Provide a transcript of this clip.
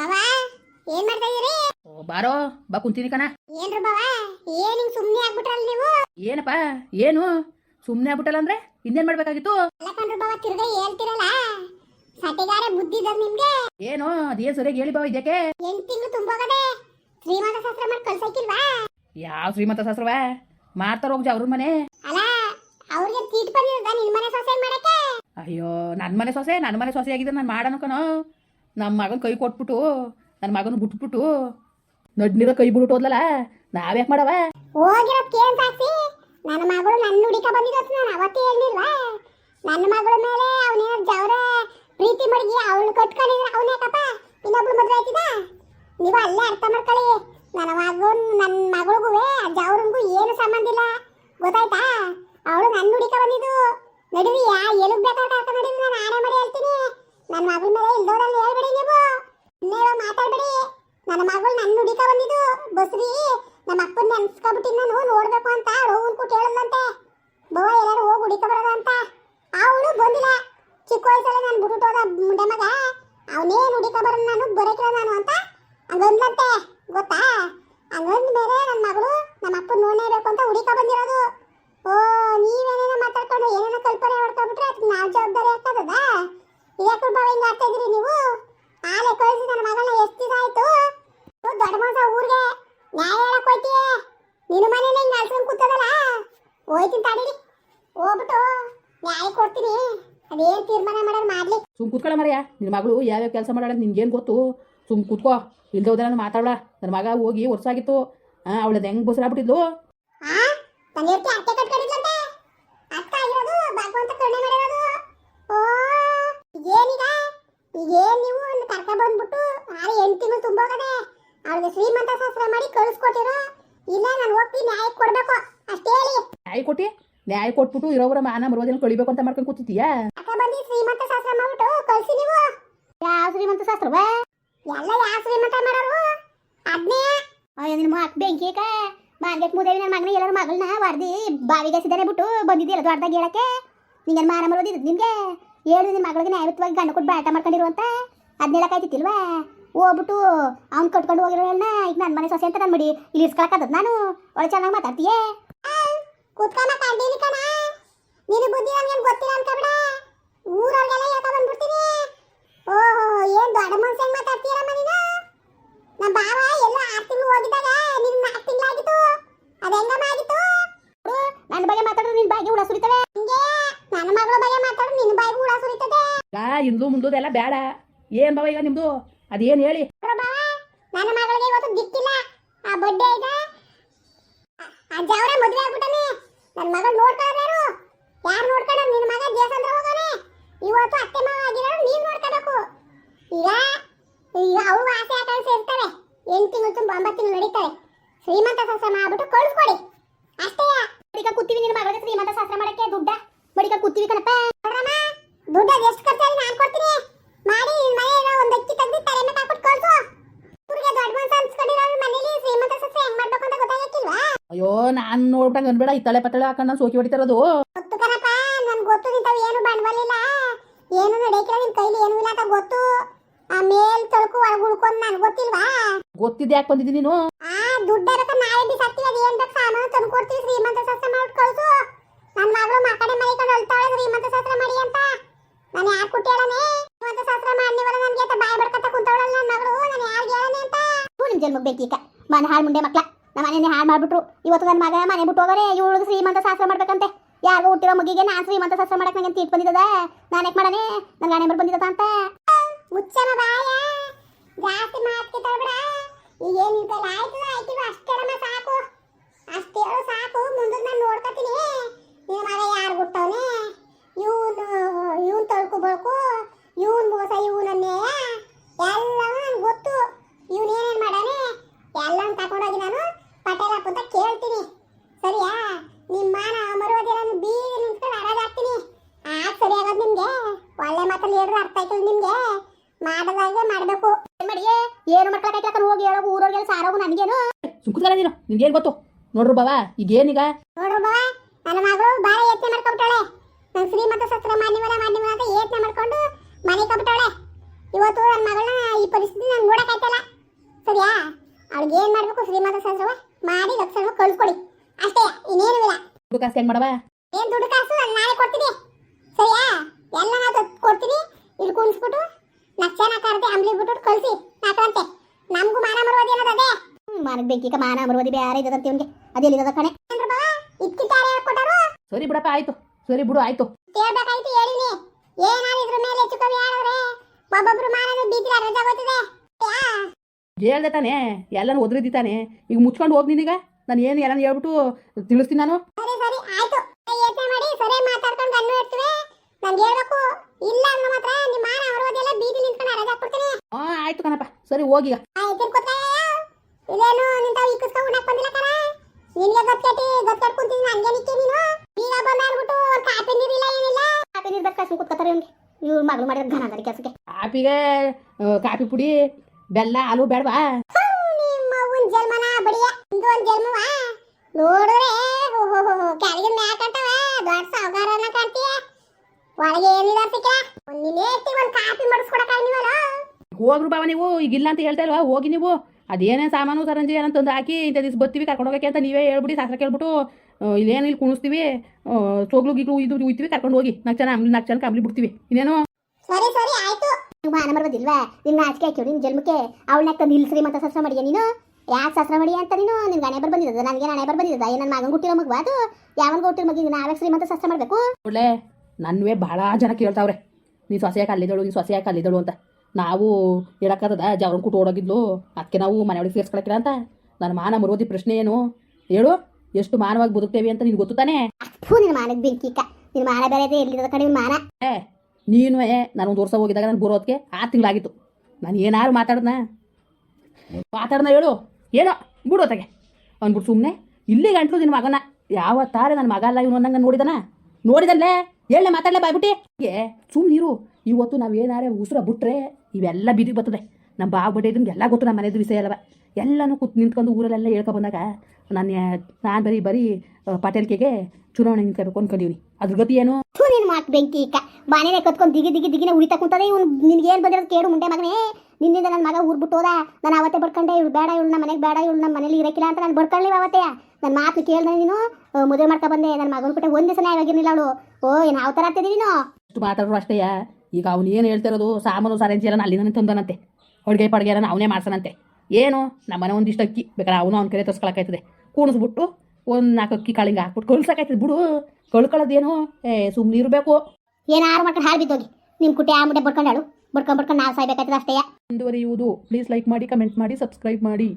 ಬಾವಾ ಏನ್ ಮಾಡ್ತಾ ಇದೀರಿ? ಓ ಬಾರೋ ಬಾ ಕುಂತೀನಿ ಕಣ. ಏನ್ರಿ ಬಾವಾ ಏನ್ ಹಿಂಗ್ ಸುಮ್ನೆ ಆಗ್ಬಿಟ್ರಲ್ಲ ನೀವು? ಏನಪ್ಪ ಏನು? ಸುಮ್ನೆ ಆಗ್ಬಿಟ್ಟಲ್ಲ ಅಂದ್ರೆ ಇನ್ನೇನ್ ಮಾಡ್ಬೇಕಾಗಿತ್ತು? ಅಲ್ಲ ಕಣ್ರಿ ಬಾವಾ ತಿರ್ಗಾ ಹೇಳ್ತಿರಲ್ಲ? ಸಟೆಗಾರ ಬುದ್ಧಿ ನಿಮ್ಗೆ? ಏನು ಅದೇನ್ ಸರಿಯಾಗಿ ಹೇಳಿ ಬಾವ ಇದಕ್ಕೆ ಎಂಟ್ ತಿಂಗಳು ತುಂಬೋಗದೆ ಶ್ರೀಮಂತ ಶಾಸ್ತ್ರ ಮಾಡಿ ಕಳ್ಸಕ್ಕಿಲ್ವಾ ಯಾವ ಶ್ರೀಮಂತ ಶಾಸ್ತ್ರವ? ಮಾಡ್ತಾರ ಹೋಗ್ಜ ಅವ್ರ ಮನೆ. ಅಲ್ಲ ಅವ್ರಿಗೆ ತೀಟ್ ಬಂದಿರದ ನಿನ್ ಮನೆ ಸೊಸೆ ಮಾಡಕ್ಕೆ? ಅಯ್ಯೋ ನನ್ ಮನೆ ಸೊಸೆ ನನ್ ಮನೆ ಸೊಸೆ ಆಗಿದ್ರೆ ನಾನು ಮಾಡೋಣ ಕಣೋ. ನಮ್ಮ ಮಗನ ಕೈ ಕೊಟ್ಬಿಟ್ಟು ನನ್ನ ಮಗನ ಬಿಟ್ಬಿಟ್ಟು ನಡ್ನಿರೋ ಕೈ ಬಿಟ್ಟು ಹೋದ್ಲಲ್ಲ ನಾವ್ಯಾಕೆ ಮಾಡವ? ಹೋಗಿರೋ ಕೇನ್ ಸಾಕ್ಷಿ. ನನ್ನ ಮಗಳು ನನ್ನ ಹುಡುಕ ಬಂದಿದ್ದು ನಾನು ಅವತ್ತೇ ಹೇಳಿಲ್ವಾ ನನ್ನ ಮಗಳ ಮೇಲೆ ಅವನೇನ ಜವರ ಪ್ರೀತಿ ಮಡಗಿ ಅವಳು ಕಟ್ಕೊಂಡಿದ್ರೆ ಅವನೇಕಪ್ಪ ಇನ್ನೊಬ್ಳು ಮದುವೆ ಆಯ್ತಿದ? ನೀವು ಅಲ್ಲೇ ಅರ್ಥ ಮಾಡ್ಕೊಳ್ಳಿ. ನನ್ನ ಮಗನ್ ನನ್ನ ಮಗಳಿಗೂ ಜವರಂಗೂ ಏನು ಸಂಬಂಧ ಇಲ್ಲ. ಗೊತ್ತಾಯ್ತಾ? ಅವಳು ನನ್ನ ಹುಡುಕ ಬಂದಿದ್ದು. ನಡೀರಿ ಯಾ ಎಲುಗ್ ಬೇಕಾದ್ರೆ ಕರ್ಕೊಂಡು ನಾನು ಆಣೆ ಮಾಡಿ ಹೇಳ್ತೀನಿ. ನನ್ನ ಮಗಳ ಮೇಲೆ ಇಲ್ದೋರಲ್ಲಿ ಹೇಳ್ಬೇಡಿ ನೀವು. ಇನ್ನೇನೋ ಮಾತಾಡ್ಬೇಡಿ. ನನ್ನ ಮಗಳು ನನ್ನ ಹುಡುಕ ಬಂದಿದ್ದು. ಬಸ್ರಿ, ನಮ್ಮ ಅಪ್ಪನ ನೆನ್ಸ್ಕೊಬಿಟ್ಟು ನಾನು, ನೋಡ್ಬೇಕು ಅಂತ. ರೋಗನ್ ಕೂಟ್ ಹೇಳಲ್ಲಂತೆ ಬವ ಎಲ್ಲರೂ ಹೋಗಿ ಹುಡುಕ ಬರೋದ ಅಂತ. ಅವಳು ಬಂದಿಲ್ಲ. ಚಿಕ್ಕ ವಯಸ್ಸಲ್ಲಿ ನಾನು ಬಿಟ್ಬಿಟ್ಟು ಹೋದ ಮುಂಡೆ ಮಗ. ಅವನೇನು ಹುಡುಕ ಬರೋದು ನಾನು ಬರೋಕಿಲ್ಲ ನಾನು ಅಂತ ಹಂಗಂದ್ಲಂತೆ ಗೊತ್ತಾ? ಹಂಗಂದ ಮೇಲೆ ನನ್ನ ಮಗಳು ನಮ್ಮ ಅಪ್ಪನ ನೋಡಲೇಬೇಕು ಅಂತ ಹುಡುಕ ಬಂದಿರೋದು. ಓ, ನೀವೇನೇನೋ ಮಾತಾಡ್ಕೊಂಡು ಏನೇನೋ ಕಲ್ಪನೆ ಹೊಡ್ಕೊಬಿಟ್ರೆ ಅದಕ್ಕೆ ನಾವು ಜವಾಬ್ದಾರಿ ಆಗ್ತದದ? ಇದಕ್ಕೆ ಬಾವ ಹಿಂಗೆ ಆಡ್ತಾ ನೀವು? ಆಲೆ ಕಳಿಸಿ ನನ್ನ ಮಗಳನ್ನ ಎಷ್ಟು ದಿನ ಆಯ್ತು? ದೊಡ್ಡ ಮಗ ಊರಿಗೆ. ನ್ಯಾಯ ಹೇಳಕ್ ಹೋಯ್ತೀಯ? ನಿನ್ನ ಮನೇಲಿ ಹಿಂಗೆ ಅಳ್ಸ್ಕೊಂಡ್ ಕೂತದಲ್ಲ? ಹೋಯ್ತೀನಿ ತಡೀರಿ. ಹೋಗ್ಬಿಟ್ಟು ನ್ಯಾಯ ಕೊಡ್ತೀನಿ. ಅದೇನ್ ತೀರ್ಮಾನ ಮಾಡೋದು ಮಾಡ್ಲಿ. ಸುಮ್ ಕೂತ್ಕೊಳ್ಳ ಮರೆಯ. ನಿನ್ನ ಮಗಳು ಯಾವ್ಯಾವ ಕೆಲಸ ಮಾಡಾಳ ನಿನ್ಗೇನು ಗೊತ್ತು? ಸುಮ್ ಕೂತ್ಕೋ. ಇಲ್ದೆ ಹೋದ್ರೆ ನಾನು ಮಾತಾಡ ನನ್ನ ಮಗ ಹೋಗಿ ವರ್ಷಾಗಿತ್ತು ಆಗಿತ್ತು ಅವಳದ್ದು ಹೆಂಗೆ ಬಸರಾಗ್ಬಿಟ್ಟಿದ್ಲು ಆ ನನ್ನ ಹೆಂಡ್ತಿ ಅತ್ತೆ ಕಟ್ಕೊಂಡಿದ್ಲಂತೆ ಅಕ್ಕ ಆಗಿರೋದು ಭಗವಂತ ಕರುಣೆ ಮಾಡಿರೋದು ಓ ಈಗೇನೀಗ ಈಗೇನ್ ನೀವು ಅಲ್ಲಿ ಕರ್ಕ ಬಂದ್ಬಿಟ್ಟು ಆರು ಎಂಟು ತಿಂಗಳು ತುಂಬೋಗದೆ ಅವ್ರಿಗೆ ಶ್ರೀಮಂತ ಶಾಸ್ತ್ರ ಮಾಡಿ ಕಳಿಸ್ಕೊಟ್ಟಿರೋ ಇಲ್ಲ ನಾನು ಹೋಗ್ತೀನಿ ನ್ಯಾಯ ಕೊಡ್ಬೇಕು ಅಷ್ಟೇ ಹೇಳಿ. ನ್ಯಾಯ ಕೊಟ್ಟಿ? ನ್ಯಾಯ ಕೊಟ್ಬಿಟ್ಟು ಇರೋವರ ಮಾನ ಮರೋದಿನ ಕಳಿಬೇಕು ಅಂತ ಮಾಡ್ಕೊಂಡು ಕೂತಿದ್ದೀಯಾ? ಅಕ್ಕ ಬಂದು ಶ್ರೀಮಂತ ಶಾಸ್ತ್ರ ಮಾಡ್ಬಿಟ್ಟು ಕಳ್ಸಿ ನೀವು. ಯಾವ ಶ್ರೀಮಂತ ಶಾಸ್ತ್ರವ ಎಲ್ಲ ಯಾವ ಶ್ರೀಮಂತ ಮಾಡೋರು? ಅದ್ನೇ. ಅಯ್ಯೋ ನಿನ್ನ ಅಕ್ಕ ಬೆಂಕಿಕ ಮಾನ್ಗೆಟ್ ಮುದೇವಿ ನನ್ನ ಮಗನ ಎಲ್ಲರ ಮಗಳನ್ನ ಹೊಡೆದಿ ಬಾವಿಗೆ ಸಿದಾನೆ ಬಿಟ್ಟು ಬಂದಿದ್ದೀಯಲ್ಲ ದೊಡ್ಡದಾಗಿ ಹೇಳಕ್ಕೆ? ನಿಂಗೆ ಮಾನ ಮರೋದಿದ್ದು ನಿಮಗೆ ಹೇಳು ನಿನ್ನ ಮಗಳಿಗೆ ನ್ಯಾಯಯುತವಾಗಿ ಗಂಡು ಕೊಟ್ಟು ಬ್ಯಾಟ ಮಾಡ್ಕೊಂಡಿರು ಅಂತ? ಅದನ್ನೆಲ್ಲ ಹೋಗ್ಬಿಟ್ಟು ಅವ್ನು ಕಟ್ಕೊಂಡು ಹೋಗಿರೋಣ ಈಗ ನನ್ನ ಮನೆ ಸೊಸೆ ಅಂತ ನಾನು ಮಡಿ. ಇಲ್ಲಿ ಇಸ್ಕೊಳಕ್ಕಾಗದ್ ನಾನು? ಒಳ್ಳೆ ಚೆನ್ನಾಗಿ ಮಾತಾಡ್ತೀಯೇ? ಬುದ್ಧಿ ಗೊತ್ತಿಲ್ಲ ಬಿಡ. ಹೇಳ್ಕೊ ಬಂದ್ಬಿಡ್ತೀನಿ. ಓಹೋ, ಏನ್ ದೊಡ್ಡ ಮನುಷ್ಯ ನೀನು ನಮ್ಮ ಬಾವ ಎಲ್ಲ ಆರು ತಿಂಗಳು ಹೋಗಿದ್ದಾಗ ನಿನ್ ನಾಲ್ಕು ತಿಂಗಳಾಗಿತ್ತು ಅದು ಹೆಂಗಮ್ಮ ಆಗಿತ್ತು ನನ್ನ ಬಗ್ಗೆ ಮಾತಾಡೋದು ನಿನ್ನ ಬಾಯಿಗೆ ಹುಳ ಸುರಿತವೆ ಹಿಂಗೆ ನನ್ನ ಮಗಳ ಬಗ್ಗೆ ಮಾತಾಡು ನಿನ್ನ ಬಾಯಿಗೆ ಹುಳ ಸುರಿತದೆ ಇಂದು ಎಲ್ಲ ಬೇಡ. ಏನ್ ಬಾವ ಈಗ ನಿಮ್ದು? ಅದೇನು ಹೇಳಿ? ನನ್ನ ಆ ಬಡ್ಡೆ ಮಗ ಇವತ್ತು ನೀನು ಈಗ ಈಗ ಆಸೆ ಎಂಟು ತಿಂಗಳು ತುಂಬ ಶ್ರೀಮಂತ ಶಾಸ್ತ್ರ ಮಾಡ್ಬಿಟ್ಟು ಕಳಿಸ್ಕೊಡಿ. ಅಷ್ಟೇ. ಬಡಿಕ ಕೂತೀವಿ ನಿನ್ನ ಮಗಳಿಗೆ ಶ್ರೀಮಂತ ಶಾಸ್ತ್ರ ಮಾಡಕ್ಕೆ ದುಡ್ಡ. ಬಡಿಕ ಕೂತೀವಿ ಕಣಪ್ಪ ನೋಡ್ರಮ್ಮ ದುಡ್ಡು ಅದು ಎಷ್ಟು ಖರ್ಚಾಗಿ ನಾನು ಕೊಡ್ತೀನಿ ಮಾಡಿ ನಿನ್ ಮನೆಯಾಗ ಒಂದು ಅಕ್ಕಿ ತೆಗ್ದು ತಲೆ ಮೇಲೆ ಹಾಕ್ಬಿಟ್ಟು ಕಳ್ಸು ಊರಿಗೆ ದೊಡ್ಡ ಮನ್ಸ ಅನ್ಸ್ಕೊಂಡಿರೋ ಮನೇಲಿ ಶ್ರೀಮಂತ ಸಸ್ಯ ಹೆಂಗ್ ಮಾಡ್ಬೇಕು ಅಂತ ಗೊತ್ತಾಗಕ್ಕಿಲ್ವಾ ಅಯ್ಯೋ ನಾನು ನೋಡ್ಬಿಟ್ಟಂಗೆ ಅನ್ಬೇಡ. ಇತ್ತಳೆ ಪತ್ತಳೆ ಹಾಕೊಂಡು ನಾನು ಸೋಕಿ ಹೊಡಿತಿರೋದು ಗೊತ್ತು ಕಣಪ್ಪ ಗೊತ್ತು ನಿಂತಾವ ಏನು ಏನು ನಡೆಯಕ್ಕಿಲ್ಲ ನಿನ್ ಕೈಲಿ ಏನು ಇಲ್ಲ ಅಂತ ಗೊತ್ತು. ಆ ಮೇಲ್ ತೊಳ್ಕು ಒಳಗ್ ಉಳ್ಕೊಂಡ್ ನನ್ ಗೊತ್ತಿಲ್ವಾ? ಗೊತ್ತಿದ್ದೆ ಯಾಕೆ ಬಂದಿದ್ದೀನಿ ನೀನು? ಆ ಅದ್. ಏನ್ ಬೇಕು ಸಾಮಾನು ತಂದು ಕೊಡ್ತೀವಿ ಶ್ರೀಮಂತ ಶಾಸ್ತ್ರ ಮಾಡಿ ಕಳ್ಸು. ನನ್ನ ಮಗಳು ಅಳ್ತಾಳೆ ಶ್ರೀಮಂತ ಶಾಸ್ತ್ರ ಮಾಡಿ ಅಂತ. ನಾನು ಯಾರು ಕೊಟ್ಟು ಹೇಳನೆ? ಶ್ರೀಮಂತ ಶಾಸ್ತ್ರ ಮಾಡಿವಲ್ಲ ನನ್ಗೆ ಅಂತ ಬಾಯ್ ಬಡ್ಕತ್ತ ಕುಂತವಳಲ್ಲ ನನ್ನ ಮಗಳು. ನಾನು ಯಾರಿಗೆ ಹೇಳನೆ ಅಂತ? ಹ್ಞೂ ನಿಮ್ಮ ಜನ್ಮಕ್ಕೆ ಬೇಕೀಗ. ಮನ ಹಾಳು ಮುಂಡೆ ಮಕ್ಳ. ನಮ್ಮ ಮನೆಯಲ್ಲಿ ಹಾಳು ಮಾಡಿಬಿಟ್ರು. ಇವತ್ತು ನನ್ನ ಮಗ ಮನೆ ಬಿಟ್ಟು ಹೋಗರೆ ಇವಳು ಶ್ರೀಮಂತ ಶಾಸ್ತ್ರ ಮಾಡ್ಬೇಕಂತೆ. ಯಾರು ಹುಟ್ಟಿರೋ ಮಗಿಗೆ ನಾನು ಶ್ರೀಮಂತ ಶಾಸ್ತ್ರ ಮಾಡಕ್ಕೆ ನಂಗೆ ತೀಟ್ ಬಂದಿದ್ದದ ನಾನು ಯಾಕೆ ಮಾಡನೆ ನನ್ನ ಗಾಣೆ ಬಂದಿದ್ದದ ಅಂತ? ಮುಚ್ಚಮ್ಮ ಬಾಯ. ಜಾಸ್ತಿ ಮಾತ್ಕೆ ತಗೊಬೇಡ ಈಗ ಏನ್ ನಿನ್ ಕೈಲಿ ಆಯ್ತದ ಆಯ್ತಿವ ಅಷ್ಟೇಳಮ್ಮ ಸಾಕು ಅಷ್ಟೇ ಹೇಳು ಸಾಕು ಮುಂದಕ್ಕೆ ನಾನು ನೋಡ್ಕೊತೀನಿ ನಿನ್ನ ಮಗ ಯಾರು ಬಿಟ್ಟವನೆ ಇವನು ಇವನ್ ತೊಳ್ಕು ಬಳ್ಕು ಇವನ್ ಮೋಸ ಇವನನ್ನೇ ಎಲ್ಲವೂ ನನ್ಗೆ ಗೊತ್ತು ಇವನ್ ಏನೇನ್ ಮಾಡಾನೆ ಎಲ್ಲಾನು ತಗೊಂಡೋಗಿ ನಾನು ಪಟೇಲಪ್ಪ ಅಂತ ಕೇಳ್ತೀನಿ ಸರಿಯಾ ನಿಮ್ಮ ಮಾನ ಮರುವುದಿಲ್ಲ ಬೀದಿ ನಿಂತ್ಕೊಂಡು ಹರಾಜಾಗ್ತೀನಿ ಆಗ ಸರಿಯಾಗೋದು ನಿಮ್ಗೆ ಒಳ್ಳೆ ಮಾತಲ್ಲಿ ಹೇಳಿದ್ರೆ ಅರ್ಥ ಆಯ್ತದ ನಿಮ್ಗೆ ಮಾಡದಾಗೆ ಮಾಡ್ಬೇಕು ಏನ್ ಮಾಡಿಯೇ ಏನು ಮಕ್ಳ ಕೈಟ್ಲಕ್ಕ ಊರವ್ರಿಗೆಲ್ಲ ಸಾರೋಗು ನನಗೇನು? ನೀನು. ನಿನ್ಗೇನು ಗೊತ್ತು? ನೋಡ್ರು ಬಾವ ಈಗೇನೀಗ? ನೋಡ್ರು ಬಾ ನನ್ನ ಮಗಳು ಬಾಳ ಯತ್ನೆ ಮಾಡ್ಕೊಂಬಿಟ್ಟಾಳೆ. ನನ್ ಶ್ರೀಮಂತ ಸತ್ರ ಮಾಡಿವರ ಮಾಡಿವರ ಅಂತ ಯತ್ನೆ ಮಾಡ್ಕೊಂಡು ಮನೆ ಕಬಿಟ್ಟಾಳೆ ಇವತ್ತು ನನ್ನ ಮಗಳನ್ನ ಈ ಪರಿಸ್ಥಿತಿ ನಾನು ನೋಡಕ್ ಸರಿಯಾ? ಅವಳಿಗೆ ಏನ್ ಮಾಡಬೇಕು ಶ್ರೀಮಂತ ಸಹಸ್ರವ ಮಾಡಿ ಲಕ್ಷಣ ಕಳ್ಸ್ಕೊಡಿ ಅಷ್ಟೇ ಇನ್ನೇನು ಇಲ್ಲ. ದುಡ್ಡು ಕಾಸು ಹೆಂಗ್ ಮಾಡವ? ಏನು ದುಡ್ಡು ಕಾಸು? ನಾನು ನಾಳೆ ಕೊಡ್ತೀನಿ. ಸರಿಯಾ? ಎಲ್ಲ ನಾ ದುಡ್ಡು ಕೊಡ್ತೀನಿ. ಇಲ್ಲಿ ಕುಣಿಸ್ಬಿಟ್ಟು ನಕ್ಷನ ಕರೆದೆ ಅಂಬ್ಲಿ ಬಿಟ್ಬಿಟ್ಟು ಕಳ್ಸಿ ನಾಕಂತೆ ನಮಗೂ ಮಾನ ಮರುವದಿ ಅನ್ನೋದು ಅದೇ ಹ್ಮ್, ಮಾನಕ್ ಬೆಂಕಿ ಮಾನ ಮರುವದಿ ಬೇರೆ ಇದ್ದದಂತೆ ಇವ್ನಿಗೆ. ಅದೆಲ್ಲಿರದ ಕಣೆ. ಅಂದ್ರೆ ಬಾವ ಇದಕ್ಕಿಂತ ಯಾರು ಕೊಟ್ಟರು? ಸರಿ ಬಿಡಪ್ಪ ಆಯ್ತು. ಸರಿ ಬಿಡು ಆಯ್ತು. ಕೇಳ್ಬೇಕಾಯ್ತು ಹೇಳಿನಿ. ಏನಾದ್ರು ಇದ್ರ ಮೇಲೆ ಹೆಚ್ಚು ಕಮ್ಮಿ ಹೇಳಿದ್ರೆ ಒಬ್ಬೊಬ್ರು ಮಾನನು ಬೀದಿರ ರಜಾ ಗೊತ್ತಿದೆ ಹೇಳ್ದೆ ತಾನೆ ಎಲ್ಲ ಒದ್ರಿದ್ದಿ ತಾನೆ. ಈಗ ಮುಚ್ಕೊಂಡು ಹೋಗ್ ನಿನಗ ನಾನು ಏನು ಎಲ್ಲ ಹೇಳ್ಬಿಟ್ಟು ತಿಳಿಸ್ತೀನಿ ನಾನು? ಸರಿ ಸರಿ ಆಯ್ತು. ಯೋಚನೆ ಮಾಡಿ ಸರಿ ಮಾತಾಡ್ಕೊಂಡು ಗಣ್ಣು ಇಡ್ತೀವಿ ನನ್ಗೆ ಹೇಳ್ಬೇಕು ಇಲ್ಲ ಅಂದ್ರೆ ಮಾತ್ರ ನಿಮ್ಮ ಮಾನ ಅವರದೆಲ್ಲ ಬೀದಿ ನಿಂತ್ಕೊಂಡು ರಜಾ ಕೊಡ್ತೀನಿ. ಹಾಂ ಆಯ್ತು ಕಣಪ್ಪ. ಸರಿ ಹೋಗಿ ಮಗಳು ಮಾಡಿದ ಘನ ಅದರ ಕೆಲಸಕ್ಕೆ. ಕಾಪಿಗೆ ಕಾಪಿ ಪುಡಿ ಬೆಲ್ಲ ಹಾಲು ಬೇಡವಾ? ಹೂ, ನಿಮ್ಮ ಅವ್ವನ್ ಜನ್ಮನ ಬಡಿಯ. ಇಂದು ಒಂದ್ ಜನ್ಮವ. ನೋಡಿದ್ರೆ ಹೋ ಹೋ ಹೋ ಕೆಳಗಿನ ದೊಡ್ಡ ಸಾವುಕಾರನ ಕಾಣ್ತೀಯ ಒಳಗೆ ಏನಿಲ್ಲ ಸಿಕ್ಕ ಒಂದ್ ನಿನ್ನೆ ಒಂದ್ ಕಾಪಿ ಮಾಡಿಸ್ಕೊಡಕ್ ನೀವಲ್ಲ ಹೋಗ್ರು ಬಾವ ನೀವು ಈಗ ಇಲ್ಲ ಅಂತ ಹೇಳ್ತಾ ಇಲ್ವಾ? ಹೋಗಿ ನೀವು. ಅದೇನೇ ಸಾಮಾನು ಸರಂಜಿ ಏನಂತ ಒಂದು ಹಾಕಿ ಇಂಥ ದಿವ್ಸ ಬರ್ತೀವಿ ಕರ್ಕೊಂಡು ಹೋಗಕ್ಕೆ ಅಂತ ನೀವೇ ಹೇಳ್ಬಿಡಿ ಶಾಸ್ತ್ರ ಕೇಳ್ಬಿಟ್ಟು ಇಲ್ಲೇನು ಇಲ್ಲಿ ಕುಣಿಸ್ತೀವಿ ಸೋಗ್ಲು ಗಿಗ್ಲು ಇದು ಉಯ್ತೀವಿ ಕರ್ಕೊಂಡು ಹೋಗಿ ನಾಲ್ಕು ಜನ ಅಂಬ್ಲಿ ನಾಲ್ಕು ಜನಕ್ಕೆ ಕಂಬ್ಲಿ ಬಿಡ್ತೀವಿ. ಇನ್ನೇನು? ಸರಿ ಸರಿ ಆಯ್ತು. ನೀವು ಮಾನ ಬರ್ಬೋದಿಲ್ವಾ ನಿನ್ನ ನಾಚಿಕೆ ಹಾಕಿ ನಿನ್ನ ಜನ್ಮಕ್ಕೆ ಅವಳನ್ನ ತಂದು ನಿಲ್ಸ್ರಿ ಮತ್ತೆ ಸಸ್ರ ಮಾಡಿಯ ನೀನು? ಯಾಕೆ ಶಾಸ್ತ್ರ ಮಾಡಿ ಅಂತ ನೀನು? ನಿನ್ಗೆ ಹಣೆ ಬರ್ ಬಂದಿದ್ದ ನನಗೆ ಹಣೆ ಬರ್ ಬಂದಿದ್ದ ಏ ನನ್ನ ಮಗನ್ ಹುಟ್ಟಿರೋ ಮಗುವ ಅದು? ಗುಟ್ಟಿರ ಹುಟ್ಟಿರೋ ಮಗಿಗೆ ನಾವೇ ಶ್ರೀಮಂತ ಸಸ್ರ ಮಾಡಬೇಕು? ಒಳ್ಳೆ ನನ್ವೇ ಬಹಳ ಜನ ಕೇಳ್ತಾವ್ರೆ. ನೀನು ಸೊಸೆಯಾಕೆ ಅಲ್ಲಿದ್ದಳು ನೀನು ಸೊಸೆಯಾಕೆ ಅಲ್ಲಿದ್ದಳು ಅಂತ. ನಾವು ಹೇಳಕ್ಕದ ಜವ್ರನ್ ಕುಟ್ಟು ಓಡೋಗಿದ್ಲು. ಅದಕ್ಕೆ ನಾವು ಮನೆಯೊಳಗೆ ಸೇರಿಸ್ಕೊಳಕ್ಕಿಲ್ಲ ಅಂತ. ನನ್ನ ಮಾನ ಮರೋದಿ ಪ್ರಶ್ನೆ ಏನು? ಹೇಳು. ಎಷ್ಟು ಮಾನವಾಗಿ ಬದುಕ್ತೇವೆ ಅಂತ ನಿನ್ಗೆ ಗೊತ್ತು ತಾನೆ? ಫೂ ನಿನ್ನ ಮಾನಕ್ಕೆ ಬೆಂಕಿ ಇಕ್ಕ ನಿನ್ನ ಮಾನ ಬೇರೆ ಇದೆ ಎಲ್ಲಿರದ ಕಡೆ ಮಾನ? ಏ ನೀನು ನಾನು ಒಂದು ವರ್ಷ ಹೋಗಿದ್ದಾಗ ನಾನು ಬರೋದಕ್ಕೆ ಆರು ತಿಂಗಳಾಗಿತ್ತು. ನಾನು ಏನಾರು ಮಾತಾಡ್ದ ಮಾತಾಡ್ದ ಹೇಳು. ಏನೋ ಬಿಡು ಅತ್ತಾಗೆ. ಅಂದ್ಬಿಟ್ಟು ಸುಮ್ಮನೆ ಇಲ್ಲಿ ಗಂಟ್ಲು ನಿನ್ನ ಮಗನ. ಯಾವತ್ತಾರೆ ನನ್ನ ಮಗ ಅಲ್ಲ ಇವನು ನಂಗೆ ನೋಡಿದನ? ನೋಡಿದಲ್ಲೇ ಹೇಳಲೇ ಮಾತಾಡಲೇ ಬಾಯ್ಬಿಟ್ಟಿ. ಸುಮ್ಮನೆ ಸುಮ್ಮನಿರು ಇವತ್ತು ನಾವು ಏನಾರೆ ಉಸಿರ ಬಿಟ್ರೆ ಇವೆಲ್ಲ ಬಿದಿಗೆ ಬರ್ತದೆ. ನಮ್ಮ ಬಾವು ಬಡ್ಡೆ ಇದನ್ನ ಎಲ್ಲ ಗೊತ್ತು ನಮ್ಮ ಮನೆದು ವಿಷಯ ಅಲ್ಲವ ಎಲ್ಲನೂ ಕೂತ್ ನಿಂತ್ಕೊಂಡು ಊರಲ್ಲೆಲ್ಲ ಹೇಳ್ಕೊ ಬಂದಾಗ ನಾನು ನಾನು ಬರೀ ಬರೀ ಪಟೇಲ್ಕೆಗೆ ಚುನಾವಣೆ ನಿಂತ್ಕೋಬೇಕು ಅನ್ಕೊಂಡಿವ್ರಿ ಅದ್ರ ಗತಿ ಏನು? ಫೂ ನಿನ್ನ ಮಾತು ಬೆಂಕಿ ಇಕ್ಕ ಮನೇನೆ ಕತ್ಕೊಂಡು ದಿಗಿ ದಿಗಿ ದಿಗಿನ ಉಳಿತಾ ಕುಂತದೆ ಇವ್ನು. ನಿನ್ಗೆ ಏನು ಬಂದಿರೋದು ಕೇಳು ಮುಂಡೆ ಮಗನೇ. ನಿನ್ನಿಂದ ನನ್ನ ಮಗ ಊರು ಬಿಟ್ಟು ಹೋದ ನಾನು ಅವತ್ತೇ ಬಡ್ಕೊಂಡೆ ಇವ್ಳು ಬೇಡ ಇವ್ಳು ನಮ್ಮ ಮನೆಗೆ ಬೇಡ ಇವ್ಳು ನಮ್ಮ ಮನೇಲಿ ಇರಕ್ಕಿಲ್ಲ ಅಂತ ನಾನು ಬಡ್ಕೊಳ್ಳಿ ಅವತ್ತೇ. ನನ್ನ ಮಾತು ಕೇಳ್ದೆ ನೀನು ಮದುವೆ ಮಾಡ್ಕೊ ಬಂದೆ. ನನ್ನ ಮಗನ ಬಿಟ್ಟೆ ಒಂದು ದಿವಸ ನ್ಯಾಯವಾಗಿರ್ಲಿಲ್ಲ ಅವಳು. ಓ ಏನು ಯಾವ ಥರ ಆಗ್ತಿದ್ದೀನಿ ನೀನು. ಅಷ್ಟು ಅಷ್ಟೇ ಈಗ ಅವ್ನು ಏನು ಹೇಳ್ತಿರೋದು? ಸಾಮಾನು ಸರಂಜಿ ಎಲ್ಲ ಅಲ್ಲಿಂದನೇ ತಂದನಂತೆ. ಅಡುಗೆ ಪಡ್ಗೆ ಎಲ್ಲ ಅವನೇ ಮಾಡ್ಸನಂತೆ. ಏನು? ನಮ್ಮನೆ ಒಂದಿಷ್ಟು ಅಕ್ಕಿ. ಬೇಕಾದ್ರೆ ಅವನು ಅವ್ನ ಕರೆ ತರ್ಸ್ಕೊಳಕಾಯ್ತದೆ ಕೂಣಿಸ್ಬಿಟ್ಟು ಒಂದು ನಾಲ್ಕು ಅಕ್ಕಿ ಕಾಳಿಂಗ ಹಾಕ್ಬಿಟ್ಟು ಕಳ್ಸಕೈತದೆ ಬಿಡು. ಕಳ್ಕೊಳ್ಳೋದೇನು ಏ ಸುಮ್ಮನೆ ಇರಬೇಕು. ಏನಾರು ಮಾಡ್ಕೊಂಡು ಹಾಳು ಬಿದ್ದೋಗಿ. ನಿಮ್ಮ ಕುಟೆ ಆ ಮುಟ್ಟೆ ಬಡ್ಕೊಂಡಾಳು. ಬಡ್ಕೊಂಡು ಬಡ್ಕೊಂಡು ನಾವು ಸಾಯ್ಬೇಕಾಯ್ತದೆ ಅಷ್ಟೇ. ಮುಂದುವರಿಯುವುದು. ಪ್ಲೀಸ್ ಲೈಕ್ ಮಾಡಿ ಕಮೆಂಟ್ ಮಾಡಿ ಸಬ್ಸ್ಕ್ರೈಬ್ ಮಾಡಿ.